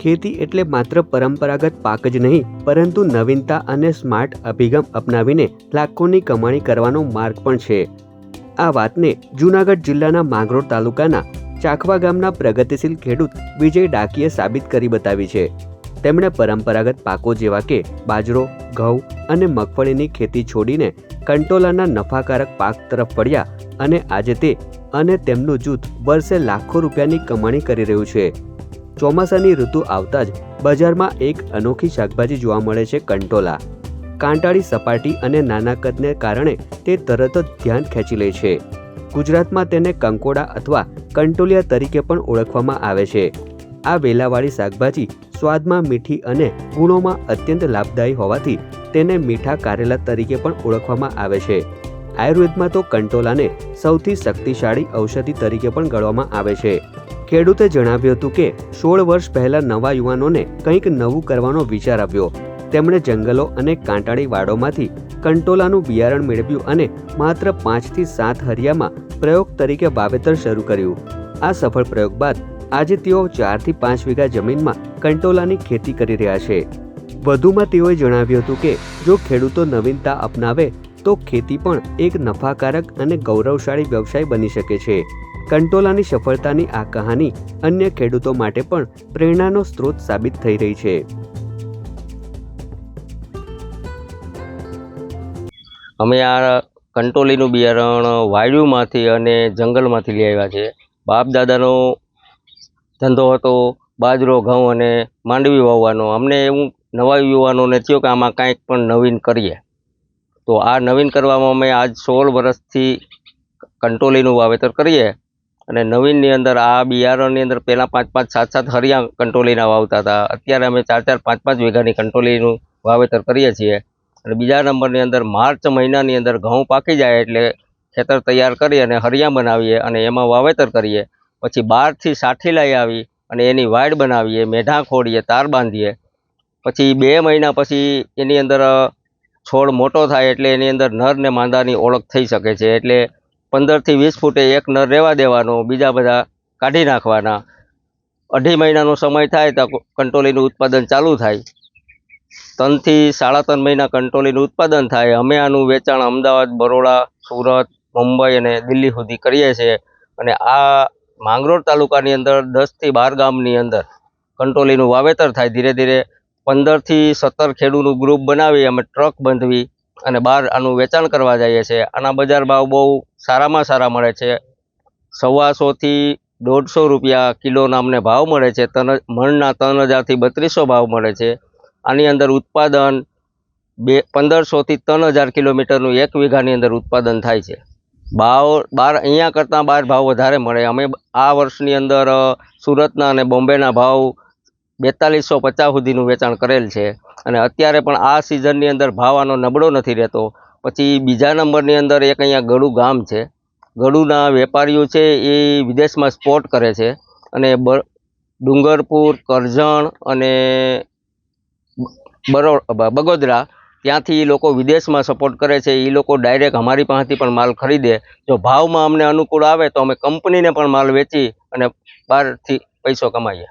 ખેતી એટલે માત્ર પરંપરાગત પાક જ નહીં, પરંતુ નવીનતા અને સ્માર્ટ અભિગમ અપનાવીને લાખોની કમાણી કરવાનો માર્ગ પણ છે. આ વાતને જૂનાગઢ જિલ્લાના માંગરોળ તાલુકાના ચાખવા ગામના પ્રગતિશીલ ખેડૂત વિજય ડાકીએ સાબિત કરી બતાવી છે. તેમણે પરંપરાગત પાકો જેવા કે બાજરો, ઘઉં અને મગફળીની ખેતી છોડીને કંટોલાના નફાકારક પાક તરફ પડ્યા અને આજે તે અને તેમનું જૂથ વર્ષે લાખો રૂપિયાની કમાણી કરી રહ્યું છે. ચોમાસાની ઋતુ આવતા જ બજારમાં એક અનોખી શાકભાજી જોવા મળે છે કંટોલા. કાંટાળી સપાટી અને નાના કદને કારણે તે તરત જ ધ્યાન ખેંચી લે છે. ગુજરાતમાં તેને કંકોડા અથવા કંટોલિયા તરીકે પણ ઓળખવામાં આવે છે. આ વેલાવાળી શાકભાજી સ્વાદમાં મીઠી અને ગુણોમાં અત્યંત લાભદાયી હોવાથી તેને મીઠા કારેલા તરીકે પણ ઓળખવામાં આવે છે. આયુર્વેદમાં તો કંટોલાને સૌથી શક્તિશાળી ઔષધિ તરીકે પણ ગણવામાં આવે છે. ખેડૂતે જણાવ્યું હતું કે, સોળ વર્ષ પહેલા નવા યુવાનોને કંઈક નવું કરવાનો વિચાર આવ્યો. તેમણે જંગલો અને કાંટાળી વાડોમાંથી કંટોલાનું બિયારણ મેળવ્યું અને માત્ર પાંચથી સાત હરિયામાં પ્રયોગ તરીકે વાવેતર શરૂ કર્યું. આ સફળ પ્રયોગ બાદ આજે તેઓ ચારથી પાંચ વીઘા જમીનમાં કંટોલાની ખેતી કરી રહ્યા છે. વધુમાં તેઓએ જણાવ્યું હતું કે, જો ખેડૂતો નવીનતા અપનાવે, તો ખેતી પણ એક નફાકારક અને ગૌરવશાળી વ્યવસાય બની શકે છે. કંટોલાની સફળતાની આ કહાની અન્ય ખેડૂતો માટે પણ પ્રેરણાનો સ્ત્રોત સાબિત થઈ રહી છે. અમે આ કંટોલીનું બિયારણ વાયુમાંથી અને જંગલમાંથી લઈ આવ્યા છે. બાપ દાદાનો ધંધો હતો, બાજરો, ઘઉં અને માંડવી વાવવાનો. અમને એવું નવા યુવાનોને થયું કે આમાં કાંઈક પણ નવીન કરીએ. તો આ નવીન કરવામાં અમે આજ સોળ વર્ષથી કંટોલીનું વાવેતર કરીએ અને નવીનની અંદર આ બિયારણની અંદર પહેલાં પાંચ પાંચ સાત સાત હરિયા કંટોલીના વાવતા હતા. અત્યારે અમે ચાર ચાર પાંચ પાંચ વીઘાની કંટોલીનું વાવેતર કરીએ છીએ. અને બીજા નંબરની અંદર માર્ચ મહિનાની અંદર ઘઉં પાકી જાય એટલે ખેતર તૈયાર કરી અને હરિયા બનાવીએ અને એમાં વાવેતર કરીએ. પછી બહારથી સાઠી લઈ આવી અને એની વાડ બનાવીએ, મેઢા ખોડીએ, તાર બાંધીએ. પછી બે મહિના પછી એની અંદર છોડ મોટો થાય એટલે એની અંદર નર ને માંદાની ઓળખ થઈ શકે છે. એટલે પંદરથી વીસ ફૂટે એક નર રહેવા દેવાનો, બીજા બધા કાઢી નાખવાના. અઢી મહિનાનો સમય થાય તો કંટોલીનું ઉત્પાદન ચાલુ થાય. ત્રણથી સાડા ત્રણ મહિના કંટ્રોલીનું ઉત્પાદન થાય. અમે આનું વેચાણ અમદાવાદ, બરોડા, સુરત, મુંબઈ અને દિલ્હી સુધી કરીએ છીએ. અને આ માંગરોળ તાલુકાની અંદર દસથી બાર ગામની અંદર કંટોલીનું વાવેતર થાય. ધીરે ધીરે પંદરથી સત્તર ખેડૂતનું ગ્રુપ બનાવી અમે ટ્રક બાંધવી અને બહાર આનું વેચાણ કરવા જઈએ છીએ. આના બજાર ભાવ બહુ સારામાં સારા મળે છે. સવાસોથી દોઢસો રૂપિયા કિલોના અમને ભાવ મળે છે. તન મણના ત્રણ હજારથી બત્રીસો ભાવ મળે છે. આની અંદર ઉત્પાદન બે પંદરસોથી ત્રણ હજાર કિલોમીટરનું એક વીઘાની અંદર ઉત્પાદન થાય છે. ભાવ બાર અહીંયા કરતાં બહાર ભાવ વધારે મળે. અમે આ વર્ષની અંદર સુરતના અને બોમ્બેના ભાવ બેતાલીસો પચાસ સુધીનું વેચાણ કરેલ છે. અને અત્યારે પણ આ સિઝનની અંદર ભાવ આનો નબળો નથી રહેતો. પછી બીજા નંબરની અંદર એક અહીંયા ગળું ગામ છે. ગળુના વેપારીઓ છે એ વિદેશમાં સ્પોર્ટ કરે છે. અને બ ડુંગરપુર, કરજણ અને બરોડ બગોદરા ત્યાંથી એ લોકો વિદેશમાં સપોર્ટ કરે છે એ લોકો ડાયરેક્ટ અમારી પાસેથી પણ માલ ખરીદે. જો ભાવમાં અમને અનુકૂળ આવે તો અમે કંપનીને પણ માલ વેચી અને બહારથી પૈસો કમાઈએ.